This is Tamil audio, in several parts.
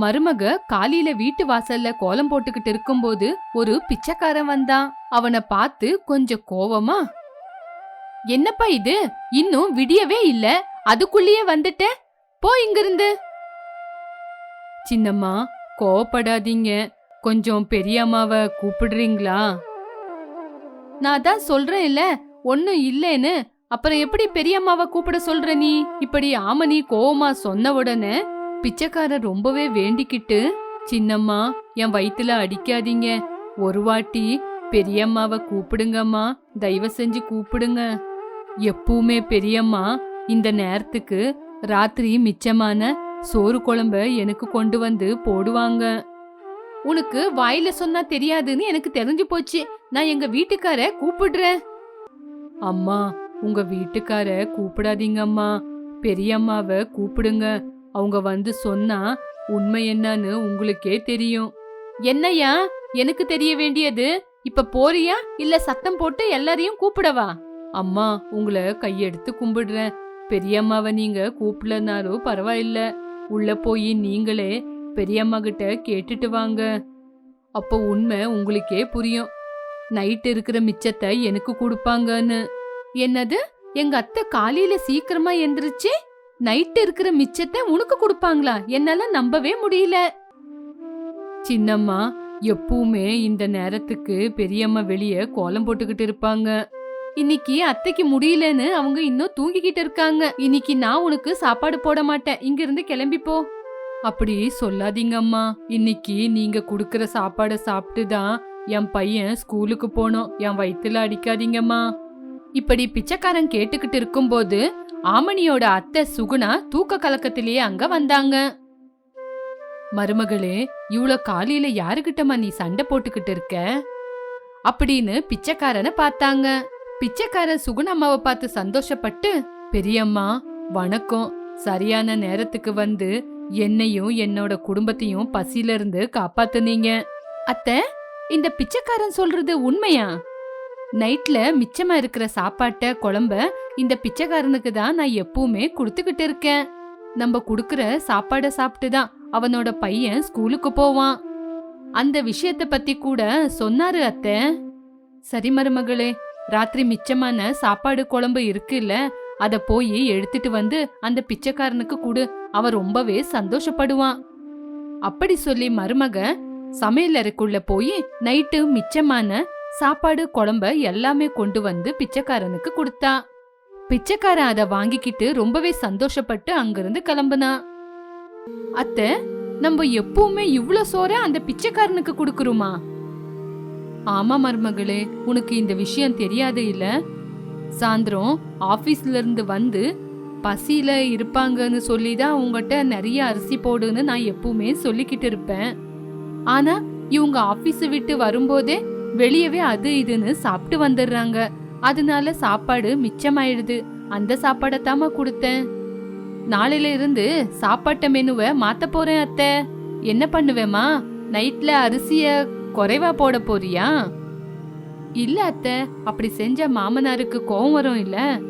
மருமக காலையில வீட்டு வாசல்ல கோலம் போட்டுக்கிட்டு இருக்கும்போது ஒரு பிச்சைக்காரன் வந்தான். அவனை பார்த்து கொஞ்சம் கோவமா என்னப்பா இது? இன்னும் விடியவே இல்ல. அதுக்குள்ளேயே வந்துட்ட? போ இங்கிருந்து. சின்னம்மா கோவப்படாதீங்க. கொஞ்சம் பெரியம்மாவை கூப்பிடுறீங்களா? நான் தான் சொல்றேன் இல்ல ஒன்னும் இல்லைன்னு. அப்புறம் எப்படி பெரியம்மாவை கூப்பிட சொல்ற நீ? இப்படி ஆமனி கோவமா சொன்ன உடனே பிச்சைக்காரர் ரொம்பவே வேண்டிக்கிட்டு சின்னம்மா என் வயித்துல அடிக்காதீங்க. ஒரு வாட்டி பெரியம்மாவை கூப்பிடுங்கம்மா. தயவு செஞ்சு கூப்பிடுங்க. எப்பவுமே பெரியம்மா இந்த நேரத்துக்கு ராத்திரி மிச்சமான சோறு குழம்ப எனக்கு கொண்டு வந்து போடுவாங்க. உனக்கு வாயில சொன்னா தெரியாதுன்னு எனக்கு தெரிஞ்சு போச்சு. நான் எங்க வீட்டுக்கார கூப்பிடுறேன். அம்மா உங்க வீட்டுக்கார கூப்பிடாதீங்கம்மா. பெரியம்மாவை கூப்பிடுங்க. அவங்க வந்து சொன்னா உண்மை என்னன்னு உங்களுக்கே தெரியும். என்னையா எனக்கு தெரிய வேண்டியது இப்ப போறியா? இல்ல சத்தம் போட்டு எல்லாரையும் கூப்பிடவா? அம்மா உங்களை கையெடுத்து கும்பிடுறேன். பெரியம்மாவை நீங்க கூப்பிடலனாலும் பரவாயில்ல. உள்ள போய் நீங்களே பெரியம்மா கிட்ட கேட்டுட்டு வாங்க. அப்போ உண்மை உங்களுக்கே புரியும். நைட் இருக்கிற மிச்சத்தை எனக்கு கொடுப்பாங்கன்னு. என்னது? எங்க அத்தை காலையில சீக்கிரமா எந்திரிச்சு நைட் இருக்கிற மிச்சத்தை உனக்கு கொடுப்பாங்களா? என்னால நம்பவே முடியல. சின்னம்மா எப்பவுமே இந்த நேரத்துக்கு பெரியம்மா வெளிய கோலம் போட்டுக்கிட்டு இருப்பாங்க. இன்னைக்கு அத்தைக்கு முடியலன்னு அவங்க இன்னும் தூங்கிக்கிட்டு இருக்காங்க. இன்னைக்கு நான் உனக்கு சாப்பாடு போட மாட்டேன். இங்க இருந்து கிளம்பி போ. அப்படி சொல்லாதீங்கம்மா. இன்னைக்கு நீங்க குடுக்கற சாப்பாடை சாப்பிட்டு தான் என் பையன் ஸ்கூலுக்கு போனோம். என் வயிற்றுல அடிக்காதீங்கம்மா. இப்படி பிச்சைக்காரன் கேட்டுக்கிட்டு இருக்கும்போது ஆமணியோட அத்தை சுகுணா தூக்க கலக்கத்திலேயே அங்க வந்தாங்க. மருமகளே இவ்ளோ காலையில யாருகிட்டமா நீ சண்டை போட்டுக்கிட்டு இருக்க? அப்படின்னு பிச்சைக்காரனை பார்த்தாங்க. பிச்சைக்காரன் சுகுணம்மாவை பார்த்து சந்தோஷப்பட்டு பெரியம்மா வணக்கம். சரியான நேரத்துக்கு வந்து என்னையும் என்னோட குடும்பத்தையும் பசியில இருந்து காப்பாத்துனீங்க. அத்தை இந்த பிச்சைக்காரன் சொல்றது உண்மையா? நைட்ல மிச்சமா இருக்கிற சாப்பாட்ட குழம்ப இந்த பிச்சைக்காரனுக்கு தான் நான் எப்பவுமே கொடுத்துக்கிட்டு இருக்கேன். நம்ம குடுக்கற சாப்பாடை சாப்பிட்டு தான் அவனோட பையன் ஸ்கூலுக்கு போவான். அந்த விஷயத்த பத்தி கூட சொன்னாரு அத்தை. சரி மருமகளே ராத்திரி மிச்சமான சாப்பாடு குழம்பு இருக்குல்ல அத போய் எடுத்துட்டு வந்து அந்த பிச்சைக்காரனுக்கு கொடு. அவன் ரொம்பவே சந்தோஷப்படுவான். அப்படி சொல்லி மருமக சமையலறைக்குள்ள போய் நைட்டு மிச்சமான சாப்பாடு குழம்ப எல்லாமே கொண்டு வந்து பிச்சைக்காரனுக்கு கொடுத்தா. பிச்சைக்காரன் அதை வாங்கிக்கிட்டு ரொம்பவே சந்தோஷப்பட்டு அங்கிருந்து கிளம்புனா. அத்தை நம்ம எப்பவுமே இவ்ளோ சோற அந்த பிச்சைக்காரனுக்கு கொடுக்கறோமா? ஆமா மருமகளே உனக்கு இந்த விஷயம் தெரியாது இல்ல? சாயந்தரம் ஆபீஸ்ல இருந்து வந்து பசியில இருப்பாங்கன்னு சொல்லி தான் உங்ககிட்ட நிறைய அரிசி போடுன்னு நான் எப்பவுமே சொல்லிக்கிட்டு இருப்பேன். ஆனா இவங்க ஆபீஸ் விட்டு வரும்போதே வெளியவே அது இதுன்னு சாப்பிட்டு வந்துடுறாங்க. அதனால சாப்பாடு மிச்சமாயிடுது. அந்த சாப்பாடை தாமா கொடுத்தேன். நாளையில இருந்து சாப்பாட்ட மெனுவை மாத்த போறேன் அத்தை. என்ன பண்ணுவேமா நைட்ல அரிசிய குறைவா போட போறியா? இல்ல அத்தை அப்படி செஞ்ச மாமனாருக்கு கோவம் வரும் இல்ல?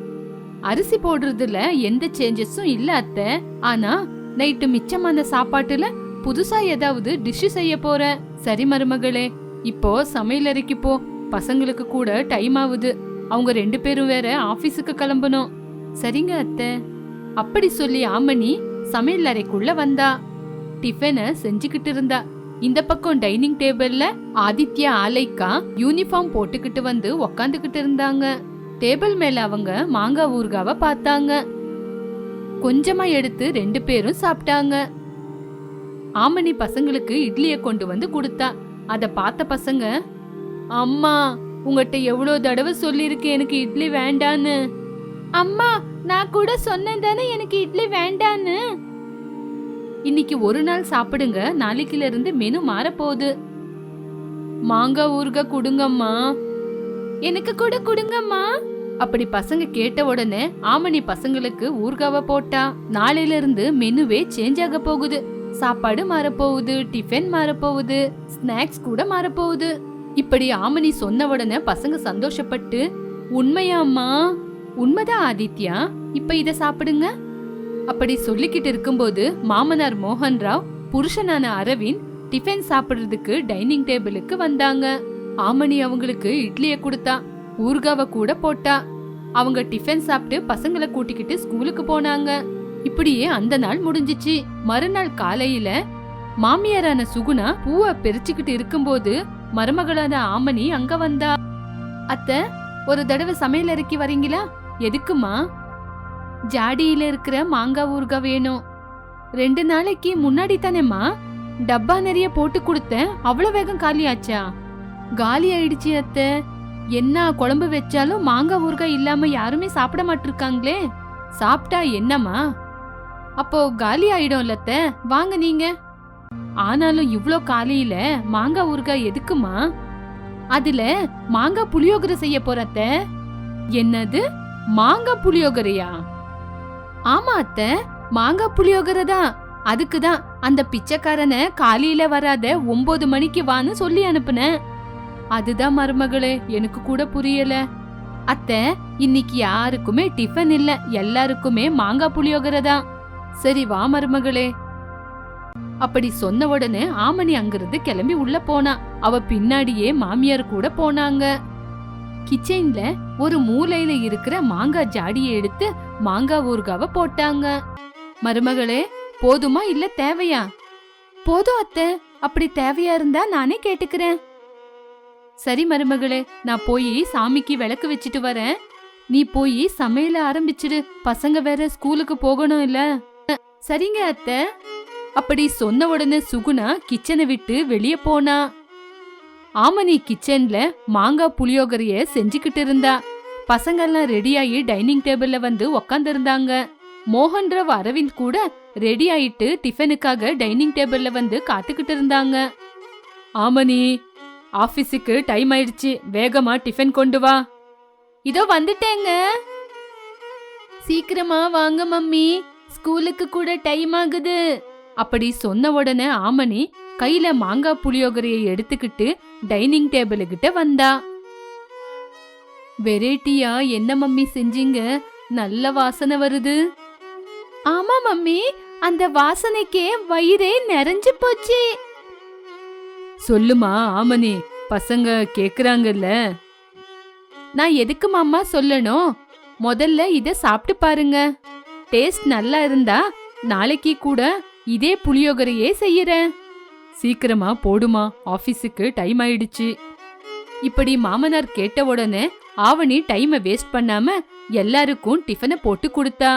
அரிசி போடுறதுல எந்த சேஞ்சஸும் இல்ல அத்தை. ஆனா நைட்டு மிச்சமான சாப்பாட்டுல புதுசா ஏதாவது டிஷ் செய்ய போறேன். சரி மருமகளே இப்போ சமையலறைக்கு போ. பசங்களுக்கு கூட டைம் ஆகுது அவங்க ரெண்டு பேரும் வேற ஆபீஸுக்கு கிளம்பணும். சரிங்க அத்தை. அப்படி சொல்லி ஆமணி சமையல் அறைக்குள்ள வந்தா. டிஃபனை செஞ்சுக்கிட்டு இருந்தா. இந்த பக்கம் டைனிங் டேபிள்ல ஆதித்யா ஆலைக்கா யூனிஃபார்ம் போட்டுக்கிட்டு வந்து உக்காந்துக்கிட்டு இருந்தாங்க. டேபிள் மேல அவங்க மாங்காய் ஊறுகாவை பார்த்தாங்க. கொஞ்சமா எடுத்து ரெண்டு பேரும் சாப்பிட்டாங்க. ஆமணி பசங்களுக்கு இட்லியை கொண்டு வந்து கொடுத்தா. அத பார்த்த பசங்க அம்மா உங்ககிட்ட எவ்வளவு தடவை சொல்லியிருக்கு எனக்கு இட்லி வேண்டான்னு. அம்மா நான் கூட சொன்னேன் தானே எனக்கு இட்லி வேண்டான்னு. இன்னைக்கு ஒரு நாள் சாப்பிடுங்க நாளைக்குல இருந்து மெனு மாறப்போகுது. மாங்காய் ஊறுகாய் கொடுங்கம்மா. எனக்கு கூட கொடுங்கம்மா. அப்படி பசங்க கேட்ட உடனே ஆமணி பசங்களுக்கு ஊர்காவ போட்டா நாளையில இருந்து மெனுவே சேஞ்ச் ஆக போகுது. சாப்பாடு மாறப்போகுது டிஃபன் மாறப்போகுது ஸ்நாக்ஸ் கூட மாறப்போகுது. இப்படி ஆமணி சொன்ன உடனே பசங்க சந்தோஷப்பட்டு உண்மையாம்மா உண்மைதான் ஆதித்யா? இப்ப இத சாப்பிடுங்க. அப்படி சொல்லிக்கிட்டு இருக்கும்போது மாமனார் மோகன் ராவ் புருஷனான அரவிந்த் டிஃபன் சாப்பிடுறதுக்கு டைனிங் டேபிளுக்கு வந்தாங்க. ஆமணி அவங்களுக்கு இட்லிய கொடுத்தா ஊர்காவ கூட போட்டா. அவங்க டிஃபன் சாப்பிட்டு பசங்களை கூட்டிக்கிட்டு ஸ்கூலுக்கு போனாங்க. இப்படியே அந்த நாள் முடிஞ்சிச்சு. மறுநாள் காலையில மாமியாரான சுகுணா பூவை பிரிச்சுக்கிட்டு இருக்கும்போது மருமகளான ஆமணி அங்க வந்தா. அத்த ஒரு தடவை சமையல் இறக்கி வரீங்களா? எதுக்குமா ஜாடியில இருக்கிற மாங்காய் ஊறுகாய் வேணும். ரெண்டு நாளைக்கு முன்னாடி தானேம்மா? டப்பா நிறைய போட்டு கொடுத்தேன். அவ்வளவு வேகம் காலியாச்சா? காலி ஆயிடுச்சு அத்த. என்ன குழம்பு வச்சாலும் மாங்காய் ஊறுகாய் இல்லாம யாருமே சாப்பிட மாட்டிருக்காங்களே. சாப்பிட்டா என்னம்மா? அப்போ காலி ஆயிடும் இல்லத்த வாங்க நீங்க. ஆனாலும் இவ்ளோ காலையில மாங்காய் ஊறுகாய் எதுக்குமா? அதுல மாங்காய் புளியோகரை செய்ய போறத்த என்னது? மாங்காய் புளியோகரையா? ஆமா அத்த. மாங்காய் புளியோகரை தான். அதுக்கு தான் அந்த பிச்சைக்காரனை காலையில வராத ஒன்பது மணிக்கு வான்னு சொல்லி அனுப்புனேன். அதுதான் மருமகளே எனக்கு கூட புரியல. அத்தை இன்னைக்கு யாருக்குமே டிஃபன் இல்ல. எல்லாருக்குமே மாங்காய் புளியோகரை தான். சரி வா மருமகளே. அப்படி சொன்ன உடனே ஆமணி அங்கிருந்து கிளம்பி உள்ள போனா. அவ பின்னாடியே மாமியார் கூட போனாங்க. கிச்சன்ல ஒரு மூலையில இருக்கிற மாங்காய் ஜாடியை எடுத்து மாங்காய் ஊறுகாவ போட்டாங்க. மருமகளே போதுமா இல்ல தேவையா? போதும் அத்தை அப்படி தேவையா இருந்தா நானே கேட்டுக்கிறேன். சரி மருமகளே நான் போய் சாமிக்கு விளக்கு வச்சுட்டு வரேன். நீ போய் சமையல ஆரம்பிச்சிடு. பசங்க வேற ஸ்கூலுக்கு போகணும் இல்ல. சரிங்க அத்தை. அப்படி சொன்ன உடனே சுகுணா கிச்சனை விட்டு வெளிய போனா. ஆமனி கிச்சன்ல மாங்காய் புளியோகரைய செஞ்சுக்கிட்டு இருந்தா. பசங்கெல்லாம் ரெடியாகி டைனிங் டேபிள்ல வந்து உக்காந்துருந்தாங்க. மோகன்ராவ் அரவிந்த் கூட ரெடி ஆயிட்டு டிஃபனுக்காக டைனிங் டேபிள்ல வந்து காத்துக்கிட்டு இருந்தாங்க. ஆமனி ஆபீஸுக்கு டைம் ஆயிடுச்சு. வேகமா டிஃபன் கொண்டு வா. இதோ வந்துட்டேங்க. சீக்கிரமா வாங்க மம்மி. ஸ்கூலுக்கு கூட டைம் ஆகுது. அப்படி சொன்ன உடனே ஆமணி கையில மாங்காய் புளியோகரையை எடுத்துக்கிட்டு டைனிங் டேபிள் கிட்ட வந்தா. வெரைட்டியா என்ன மம்மி செஞ்சீங்க? நல்ல வாசனை வருது. ஆமா மம்மி அந்த வாசனைக்கே வயிறே நிறைஞ்சு போச்சு. சொல்லுமா ஆமனி பசங்க கேக்குறாங்கல்ல. நான் எதுக்கு மாமா சொல்லணும்? முதல்ல இத சாப்பிட்டு பாருங்க. டேஸ்ட் நல்லா இருந்தா நாளைக்கு கூட இதே புளியோகரையே செய்யறேன். சீக்கிரமா போடுமா ஆபீஸுக்கு டைம் ஆயிடுச்சு. இப்படி மாமனார் கேட்ட உடனே ஆவணி டைமை வேஸ்ட் பண்ணாம எல்லாருக்கும் டிஃபனை போட்டு கொடுத்தா.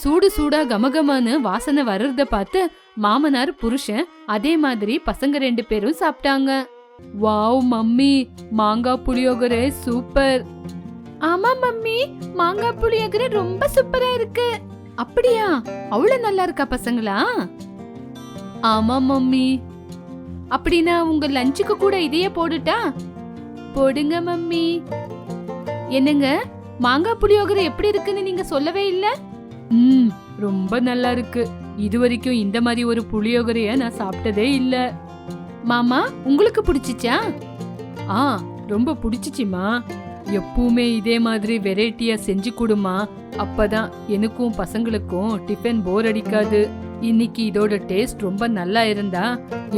சூடு சூடா கமகமான்னு வாசனை வர்றத பார்த்து மாமனார் புருஷன் அதே மாதிரி பசங்க ரெண்டு பேரும் சாப்பிட்டாங்க. வாவ் மம்மி மாங்காய் புளியோகரை சூப்பர். ஆமா மம்மி. மாங்காய் புளியோகரை ரொம்ப சூப்பரா இருக்கு. அப்படியா? அவ்வளவு நல்லா இருக்கா பசங்களா? ஆமா மம்மி. அப்படின்னா உங்க லஞ்சுக்கு கூட இதையே போடுட்டா போடுங்க மம்மி. என்னங்க? மாங்காய் புளியோகரை எப்படி இருக்குன்னு நீங்க சொல்லவே இல்ல? ம் ரொம்ப நல்லா இருக்கு. இது வரைக்கும் இந்த மாதிரி ஒரு புளியோகரைய நான் சாப்பிட்டதே இல்ல. மாமா உங்களுக்கு பிடிச்சிச்சா? ஆ ரொம்ப பிடிச்சிச்சிமா. எப்பவுமே இதே மாதிரி வெரைட்டியா செஞ்சு கொடுமா. அப்பதான் எனக்கும் பசங்களுக்கும் டிஃபன் போர் அடிக்காது. இன்னைக்கு இதோட டேஸ்ட் ரொம்ப நல்லா இருந்தா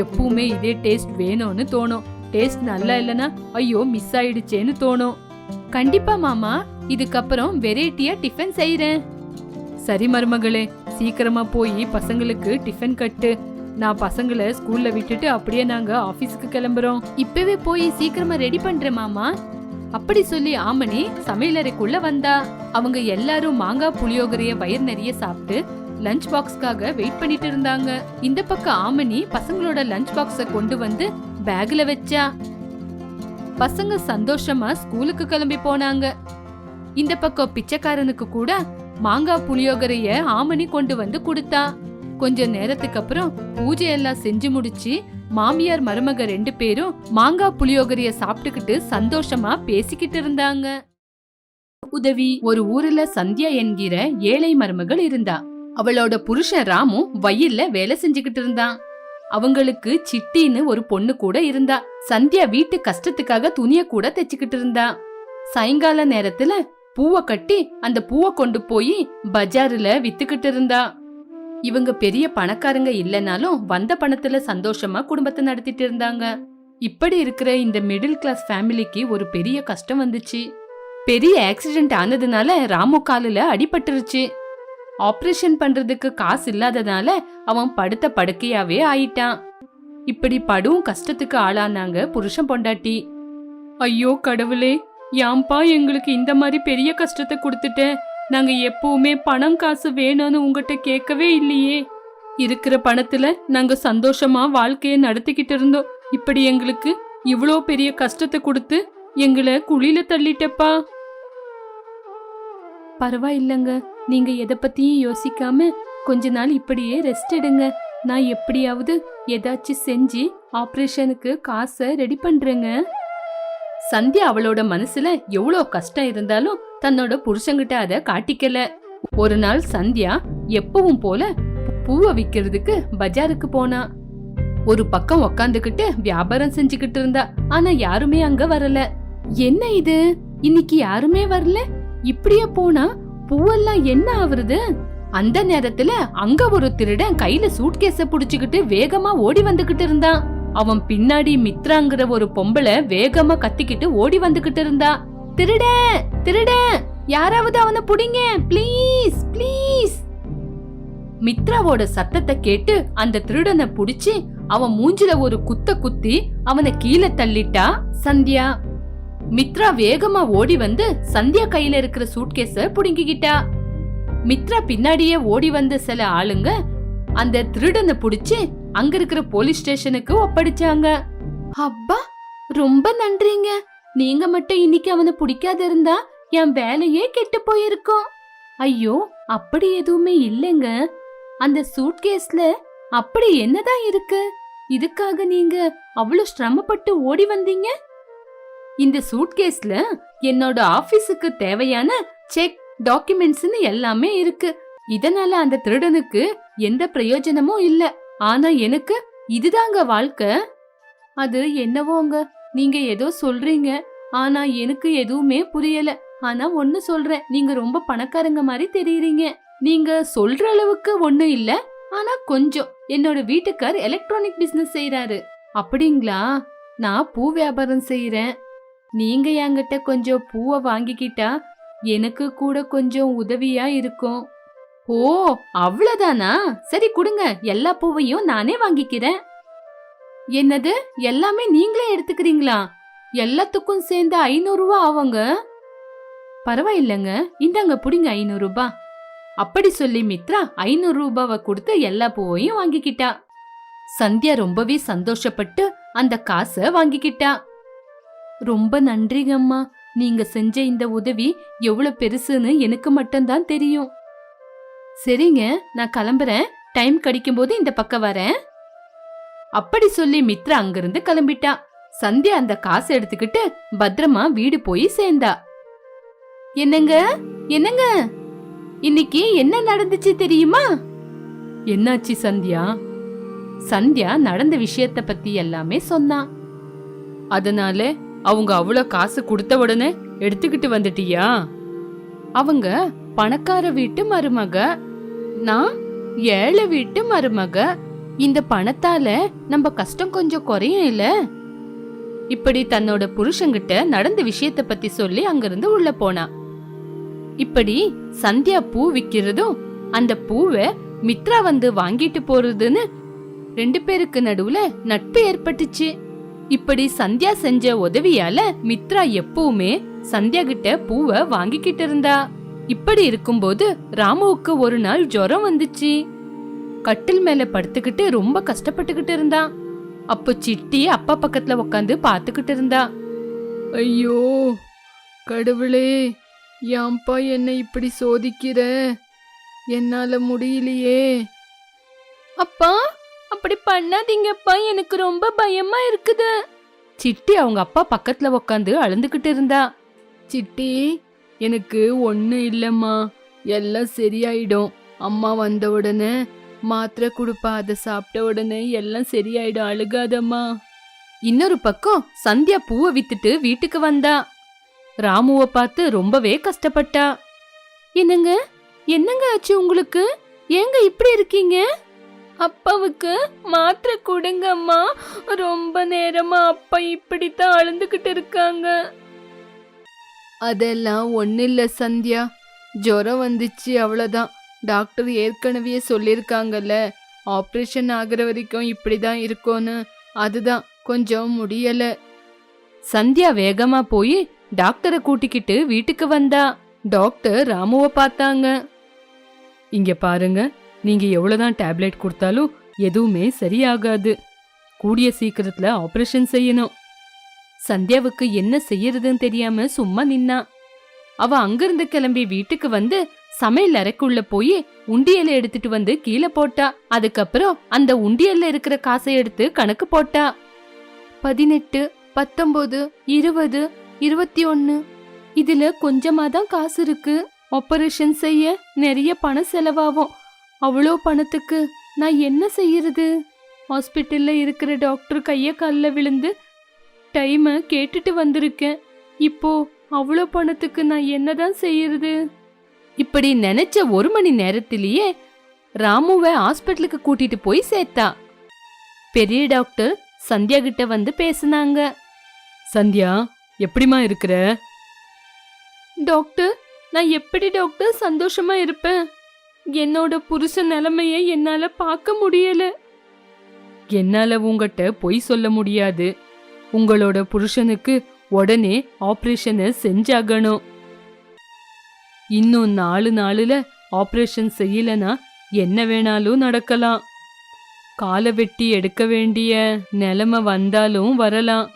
எப்பவுமே இதே டேஸ்ட் வேணும்னு தோணும். டேஸ்ட் நல்லா இல்லனா ஐயோ மிஸ் ஆயிடுச்சேன்னு தோணும். கண்டிப்பா மாமா இதுக்கப்புறம் வெரைட்டியா டிஃபன் செய்யறேன் சரி மருமகளே சீக்கிரமா போய் பசங்களுக்கு டிஃபன் கட்டு. நான் பசங்களை ஸ்கூல்ல விட்டுட்டு அப்படியே நாங்க ஆபீஸ்க்கு கிளம்புறோம். இப்பவே போய் சீக்கிரமா ரெடி பண்றேன் மாமா. அப்படி சொல்லி ஆமணி சமையலறைக்குள்ள வந்தா. அவங்க எல்லாரும் மாங்காய் புளியோகரைய வயிறு நிறைய சாப்பிட்டு லஞ்ச் பாக்ஸ்க்காக வெயிட் பண்ணிட்டு இருந்தாங்க. இந்த பக்கம் ஆமணி பசங்களோட லஞ்ச் பாக்ஸ கொண்டு வந்து பேக்ல வச்சா. பசங்க சந்தோஷமா ஸ்கூலுக்கு கிளம்பி போனாங்க. இந்த பக்கம் பிச்சைக்காரனுக்கு கூட மாங்காய் புளியோகரைய ஆமணி கொண்டு வந்து கொடுத்தா. கொஞ்ச நேரத்துக்கு அப்புறம் பூஜை எல்லாம் செஞ்சு முடிச்சு மாமியார் மருமக ரெண்டு பேரும் மாங்காய் புளியோகரிய சாப்பிட்டுக்கிட்டு சந்தோஷமா பேசிக்கிட்டு இருந்தாங்க. உதவி ஒரு ஊர்ல சந்தியா என்கிற ஏழை மருமகள் இருந்தா. அவளோட புருஷன் ராமு வயல்ல வேலை செஞ்சுக்கிட்டு இருந்தான். அவங்களுக்கு சிட்டின்னு ஒரு பொண்ணு கூட இருந்தா. சந்தியா வீட்டு கஷ்டத்துக்காக துணிய கூட தைச்சுக்கிட்டு இருந்தா. சாயங்கால நேரத்துல பூவை கட்டி அந்த பூவை கொண்டு போய் பஜாருல வித்துக்கிட்டு இருந்தா. இவங்க பெரிய பணக்காரங்க இல்லைனாலும் வந்த பணத்துல சந்தோஷமா குடும்பத்தை நடத்திட்டு இருந்தாங்க. இப்படி இருக்கிற இந்த மிடில் கிளாஸ் ஃபேமிலிக்கு ஒரு பெரிய கஷ்டம் வந்துச்சு. பெரிய ஆக்சிடென்ட் ஆனதுனால ராமு காலில் அடிபட்டுருச்சு. ஆபரேஷன் பண்றதுக்கு காசு இல்லாததால அவன் படுத்த படுக்கையாவே ஆயிட்டான். இப்படி படும் கஷ்டத்துக்கு ஆளானாங்க புருஷன் பொண்டாட்டி. ஐயோ கடவுளே யாம்பா எங்களுக்கு இந்த மாதிரி பெரிய கஷ்டத்தை கொடுத்துட்டேன் நாங்க எப்பவுமே பணம் காசு வேணும்னு உங்ககிட்ட கேட்கவே இல்லையே. இருக்கிற பணத்துல நாங்க சந்தோஷமா வாழ்க்கையை நடத்திக்கிட்டு இருந்தோம். இப்படி எங்களுக்கு இவ்வளோ பெரிய கஷ்டத்தை கொடுத்து எங்களை குழியில தள்ளிட்டப்பா. பரவாயில்லைங்க. நீங்க எதை பத்தியும் யோசிக்காம கொஞ்ச நாள் இப்படியே ரெஸ்ட் எடுங்க. நான் எப்படியாவது ஏதாச்சும் செஞ்சு ஆப்ரேஷனுக்கு காசை ரெடி பண்றேங்க. சந்தியா அவளோட மனசுல எவ்வளோ கஷ்டம் இருந்தாலும் தன்னோட புருஷங்கிட்ட அத காட்டிக்கல. ஒரு நாள் சந்தியா எப்பவும் போல பூவை விக்கிறதுக்கு பஜாருக்கு போனா. ஒரு பக்கம் உக்காந்துகிட்டு வியாபாரம் செஞ்சுக்கிட்டு இருந்தா. ஆனா யாருமே அங்க வரல. என்ன இது? இன்னைக்கு யாருமே வரல? இப்படியே போனா பூவெல்லாம் என்ன ஆவறது? அந்த நேரத்துல அங்க ஒரு திருடன் கையில சூட்கேஸ புடிச்சுக்கிட்டு வேகமா ஓடி வந்துகிட்டு இருந்தான். அவன் பின்னாடி மித்ராங்கிற ஒரு பொம்பளை வேகமா கத்திக்கிட்டு ஓடி வந்துகிட்டு இருந்தா. திருட திருட யாராவது அவனை புடிங்க ப்ளீஸ் ப்ளீஸ் மித்ராவோட சத்தத்தை கேட்டு அந்த திருடனை புடிச்சு அவன் மூஞ்சில ஒரு குத்த குத்தி அவனை கீழே தள்ளிட்டா சந்தியா. மித்ரா வேகமா ஓடி வந்து சந்தியா கையில இருக்கிற சூட்கேஸ புடுங்கிக்கிட்டா. மித்ரா பின்னாடியே ஓடி வந்த சில ஆளுங்க அந்த திருடனை புடிச்சு அங்க இருக்கிற போலீஸ் ஸ்டேஷனுக்கு ஒப்படைச்சாங்க. அப்பா ரொம்ப நன்றிங்க. நீங்க மட்டும் இன்னைக்கு அவனை பிடிக்காத இருந்தா என் வேலையே கெட்டு போயிருக்கும். ஐயோ அப்படி எதுவுமே இல்லைங்க. அந்த சூட்கேஸ்ல அப்படி என்னதான் இருக்கு? இதுக்காக நீங்க அவ்வளவு சிரமப்பட்டு ஓடி வந்தீங்க? இந்த சூட்கேஸ்ல என்னோட ஆபீஸுக்கு தேவையான செக் டாக்குமெண்ட்ஸ்னு எல்லாமே இருக்கு. இதனால அந்த திருடனுக்கு எந்த பிரயோஜனமும் இல்லை. ஆனா எனக்கு இதுதாங்க வாழ்க்கை. அது என்னவோங்க? நீங்க ஏதோ சொல்றீங்க. ஆனா எனக்கு எதுவுமே புரியல. ஆனா ஒன்னு சொல்றேன். நீங்க ரொம்ப பணக்காரங்க மாதிரி தெரியுறீங்க. நீங்க சொல்ற அளவுக்கு ஒண்ணு இல்ல. ஆனா கொஞ்சம். என்னோட வீட்டுக்கார் எலக்ட்ரானிக் பிசினஸ் செய்யறாரு அப்படிங்களா? நான் பூ வியாபாரம் செய்யறேன் நீங்க என்கிட்ட கொஞ்சம் பூவை வாங்கிக்கிட்டா எனக்கு கூட கொஞ்சம் உதவியா இருக்கும். ஓ அவ்வளவுதானா? சரி கொடுங்க எல்லா பூவையும் நானே வாங்கிக்கிறேன். என்னது எல்லாமே நீங்களே எடுத்துக்கிறீங்களா? எல்லாத்துக்கும் சேர்ந்து ஐநூறு ரூபா ஆகுங்க? பரவாயில்லைங்க இந்தாங்க புடிங்க ஐநூறு ரூபாய் அப்படி சொல்லி மித்ரா ஐநூறு ரூபாவை கொடுத்து எல்லா பூவையும் வாங்கிக்கிட்டா. சந்தியா ரொம்பவே சந்தோஷப்பட்டு அந்த காசை வாங்கிக்கிட்டா. ரொம்ப நன்றிங்கம்மா நீங்க செஞ்ச இந்த உதவி எவ்வளவு பெருசுன்னு எனக்கு மட்டும்தான் தெரியும். சரிங்க நான் கிளம்புறேன். டைம் கிடைக்கும் போது இந்த பக்கம் வரேன். அப்படி சொல்லி மித்ரா அங்கிருந்து கிளம்பிட்டா. சந்தியா அந்த காசை எடுத்துக்கிட்டு பத்திரமா வீடு போய் சேர்ந்தா. என்னங்க? என்னங்க? இன்னைக்கு என்ன நடந்துச்சு தெரியுமா? என்னாச்சு சந்தியா? சந்தியா நடந்த விஷயத்த பத்தி எல்லாமே சொன்னா. அதனால அவங்க அவ்வளவு காசு கொடுத்த உடனே எடுத்துக்கிட்டு வந்துட்டியா? அவங்க பணக்கார வீட்டு மருமக. நான் ஏழை வீட்டு மருமக. இந்த பணத்தால நம்ம கஷ்டம் கொஞ்சம் குறையும் இல்ல? இப்படி தன்னோட புருஷங்கிட்ட நடந்த விஷயத்த பத்தி சொல்லி அங்கிருந்து உள்ள போனா. இப்படி சந்தியா பூ விக்கிறதும் அந்த பூவை மித்ரா வந்து வாங்கிட்டு போறதுன்னு ரெண்டு பேருக்கு நடுவுல நட்பு ஏற்பட்டுச்சு. இப்படி சந்தியா செஞ்ச உதவியால மித்ரா எப்பவுமே சந்தியா கிட்ட பூவை வாங்கிக்கிட்டு இருந்தா. இப்படி இருக்கும்போது ராமுவுக்கு ஒரு நாள் ஜுரம் வந்துச்சு. கட்டில் மேல படுத்துக்கிட்டு ரொம்ப கஷ்டப்பட்டுக்கிட்டு இருந்தான் அப்போ சிட்டி அப்பா பக்கத்துல உட்காந்து பாத்துக்கிட்டு இருந்தா. ஐயோ கடவுளே ஏன்பா என்னை இப்படி சோதிக்கிற? என்னால முடியலையே. அப்பா அப்படி பண்ணாதீங்கப்பா எனக்கு ரொம்ப பயமா இருக்குது. சிட்டி அவங்க அப்பா பக்கத்துல உட்காந்து அழுந்துகிட்டு இருந்தா. சிட்டி எனக்கு ஒண்ணு இல்லம்மா. எல்லாம் சரியாயிடும். அம்மா வந்த உடனே மாத்திரை கொடுப்பா. அதை சாப்பிட்ட உடனே எல்லாம் சரியாயிடும். அழுகாதம்மா. இன்னொரு பக்கம் சந்தியா பூவை வித்துட்டு வீட்டுக்கு வந்தா. ராமுவை பார்த்து ரொம்பவே கஷ்டப்பட்டா. என்னங்க? என்னங்க ஆச்சு உங்களுக்கு? ஏங்க இப்படி இருக்கீங்க? அப்பாவுக்கு மாத்திரை கொடுங்க அம்மா ரொம்ப நேரமா அப்பா இப்படித்தான் அழுந்துகிட்டு இருக்காங்க. அதெல்லாம் ஒன்றும் இல்லை சந்தியா. ஜுரம் வந்துச்சு அவ்வளோதான் டாக்டர் ஏற்கனவே சொல்லியிருக்காங்கல்ல ஆப்ரேஷன் ஆகிற வரைக்கும் இப்படி தான் இருக்கும்னு அதுதான் கொஞ்சம் முடியலை. சந்தியா வேகமா போய் டாக்டரை கூட்டிக்கிட்டு வீட்டுக்கு வந்தா. டாக்டர் ராமுவை பார்த்தாங்க. இங்க பாருங்க நீங்க எவ்வளவுதான் டேப்லெட் கொடுத்தாலும் எதுவுமே சரியாகாது. கூடிய சீக்கிரத்துல ஆபரேஷன் செய்யணும். சந்தியாவுக்கு என்ன செய்யறதுன்னு தெரியாம சும்மா நின்னா. அவ அங்கிருந்து கிளம்பி வீட்டுக்கு வந்து சமையல் அறைக்குள்ள போய் உண்டியல எடுத்துட்டு வந்து கீழே போட்டா. அதுக்கப்புறம் அந்த உண்டியல்ல இருக்கிற காசை எடுத்து கணக்கு போட்டா. பதினெட்டு பத்தொன்பது இருபது இருபத்தி ஒன்னு இதுல கொஞ்சமா தான் காசு இருக்கு. ஆபரேஷன் செய்ய நிறைய பணம் செலவாகும். அவ்வளோ பணத்துக்கு நான் என்ன செய்யறது? ஹாஸ்பிட்டல்ல இருக்கிற டாக்டர் கைய கால்ல விழுந்து டைமை கேட்டுட்டு வந்திருக்கேன். இப்போ அவ்வளோ பணத்துக்கு நான் என்னதான் செய்யறது? இப்படி நினைச்ச ஒரு மணி நேரத்திலேயே ராமுவை ஹாஸ்பிட்டலுக்கு கூட்டிட்டு போய் சேர்த்தா. பெரிய டாக்டர் சந்தியா கிட்ட வந்து பேசுனாங்க. சந்தியா எப்படிமா இருக்கிற? டாக்டர் நான் எப்படி டாக்டர் சந்தோஷமா இருப்பேன்? என்னோட புருஷ நிலைமைய என்னால பார்க்க முடியல. என்னால உங்ககிட்ட பொய் சொல்ல முடியாது. உங்களோட புருஷனுக்கு உடனே ஆப்ரேஷனை செஞ்சாகணும். இன்னும் நாலு நாளுல ஆபரேஷன் செய்யலனா என்ன வேணாலும் நடக்கலாம். காலை வெட்டி எடுக்க வேண்டிய நிலைமை வந்தாலும் வரலாம்.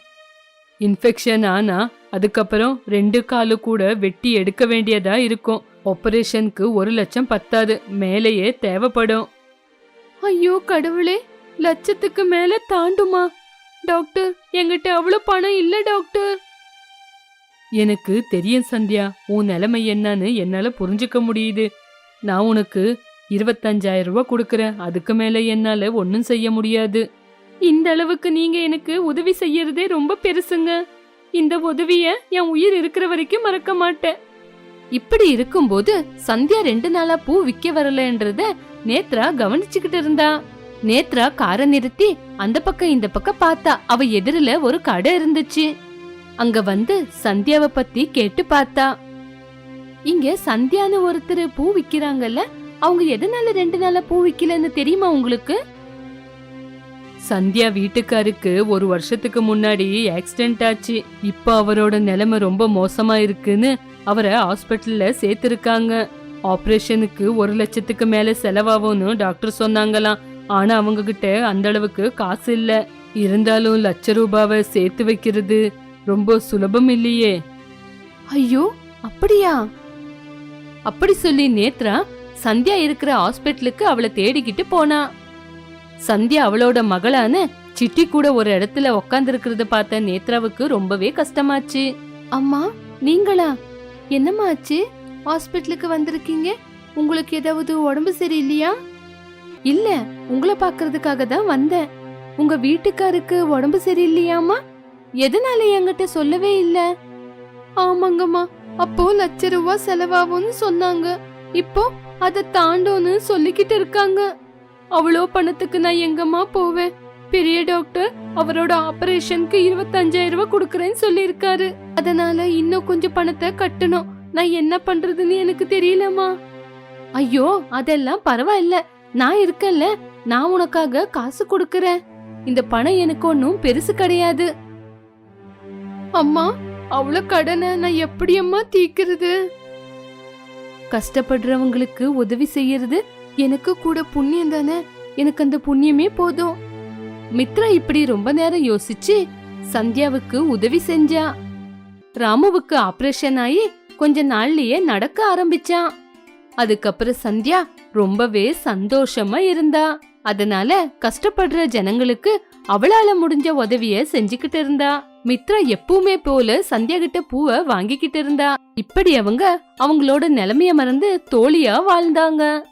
இன்ஃபெக்ஷன் ஆனா அதுக்கப்புறம் ரெண்டு காலு கூட வெட்டி எடுக்க வேண்டியதா இருக்கும். ஆபரேஷனுக்கு ஒரு லட்சம் பத்தாது மேலேயே தேவைப்படும். ஐயோ கடவுளே லட்சத்துக்கு மேல தாண்டுமா? டாக்டர் என்கிட்ட அவ்வளவு பணம் இல்ல டாக்டர். எனக்கு தெரியும் சந்தியா. உன் நிலைமை என்னன்னு என்னால புரிஞ்சுக்க முடியுது. நான் உனக்கு இருபத்தஞ்சாயிரம் ரூபாய் கொடுக்கறேன். அதுக்கு மேல என்னால ஒன்னும் செய்ய முடியாது. இந்த அளவுக்கு நீங்க எனக்கு உதவி செய்யறதே ரொம்ப பெருசுங்க. இந்த உதவிய என் உயிர் இருக்கிற வரைக்கும் மறக்க மாட்டேன். இப்படி இருக்கும்போது சந்தியா ரெண்டு நாளா பூ விக்க வரலன்றத நேத்ரா கவனிச்சுக்கிட்டு இருந்தா. நேத்ரா காரை நிறுத்தி அந்த பக்கம் இந்த பக்கம் பார்த்தா அவ எதிரில ஒரு கடை இருந்துச்சு. அங்க வந்து சந்தியாவை பத்தி கேட்டு பார்த்தா. இங்க சந்தியான்னு ஒருத்தர் பூ விக்கிறாங்கல்ல அவங்க எதனால ரெண்டு நாளா பூ விக்கலன்னு தெரியுமா உங்களுக்கு? சந்தியா வீட்டுக்காருக்கு ஒரு வருஷத்துக்கு முன்னாடி ஆக்சிடென்ட் ஆச்சு. இப்ப அவரோட நிலைமை ரொம்ப மோசமா இருக்குன்னு அவரை ஹாஸ்பிட்டல்ல சேர்த்திருக்காங்க. ஆபரேஷனுக்கு ஒரு லட்சத்துக்கு மேல செலவாகும்னு டாக்டர் சொன்னாங்களாம். ஆனா அவங்க கிட்ட அந்த அளவுக்கு காசு இல்ல. இருந்தாலும் லட்ச ரூபாவை சேர்த்து வைக்கிறது ரொம்ப சுலபம் இல்லையே. ஐயோ அப்படியா? அப்படி சொல்லி நேத்ரா சந்தியா இருக்கிற ஹாஸ்பிட்டலுக்கு அவளை தேடிக்கிட்டு போனா. சந்தியா அவளோட மகளான சிட்டி கூட ஒரு இடத்துல உக்காந்துருக்கிறத பார்த்த நேத்ராவுக்கு ரொம்பவே கஷ்டமாச்சு. அம்மா நீங்களா? என்னம்மா ஆச்சு? ஹாஸ்பிட்டலுக்கு வந்திருக்கீங்க? உங்களுக்கு ஏதாவது உடம்பு சரியில்லையா? இல்ல உங்களை பார்க்கறதுக்காக தான் வந்தேன். உங்க வீட்டுக்காருக்கு உடம்பு சரியில்லையாமா எதனால என்கிட்ட சொல்லவே இல்ல? ஆமாங்கம்மா அப்போ லட்ச ரூபா செலவாகும்னு சொன்னாங்க. இப்போ அதை தாண்டோன்னு சொல்லிக்கிட்டு இருக்காங்க. அவ்வளோ பணத்துக்கு நான் எங்கம்மா போவேன்? பெரிய டாக்டர் அவரோட ஆபரேஷனுக்கு இருபத்தஞ்சாயிரம் ரூபாய் கொடுக்கறேன்னு சொல்லியிருக்காரு. அதனால இன்னும் கொஞ்சம் பணத்தை கட்டணும். நான் என்ன பண்றதுன்னு எனக்கு தெரியலம்மா. ஐயோ அதெல்லாம் பரவாயில்ல. நான் இருக்கேன்ல நான் உனக்காக காசு கொடுக்கறேன். இந்த பணம் எனக்கு ஒன்னும் பெருசு கிடையாது. அம்மா அவ்வளவு கடனை நான் எப்படி அம்மா தீக்கிறது கஷ்டப்படுறவங்களுக்கு உதவி செய்யறது எனக்கு கூட புண்ணியம் தானே? எனக்கு அந்த புண்ணியமே போதும். மித்ரா இப்படி ரொம்ப நேரம் யோசிச்சு சந்தியாவுக்கு உதவி செஞ்சா. ராமுவுக்கு ஆபரேஷன் ஆகி கொஞ்ச நாள்லயே நடக்க ஆரம்பிச்சான். அதுக்கப்புறம் சந்தியா ரொம்பவே சந்தோஷமா இருந்தா. அதனால கஷ்டப்படுற ஜனங்களுக்கு அவளால முடிஞ்ச உதவிய செஞ்சுக்கிட்டு இருந்தா. மித்ரா எப்பவுமே போல சந்தியா கிட்ட பூவை வாங்கிக்கிட்டு இருந்தா. இப்படி அவங்க அவங்களோட நிலைமைய மறந்து தோழியா வாழ்ந்தாங்க.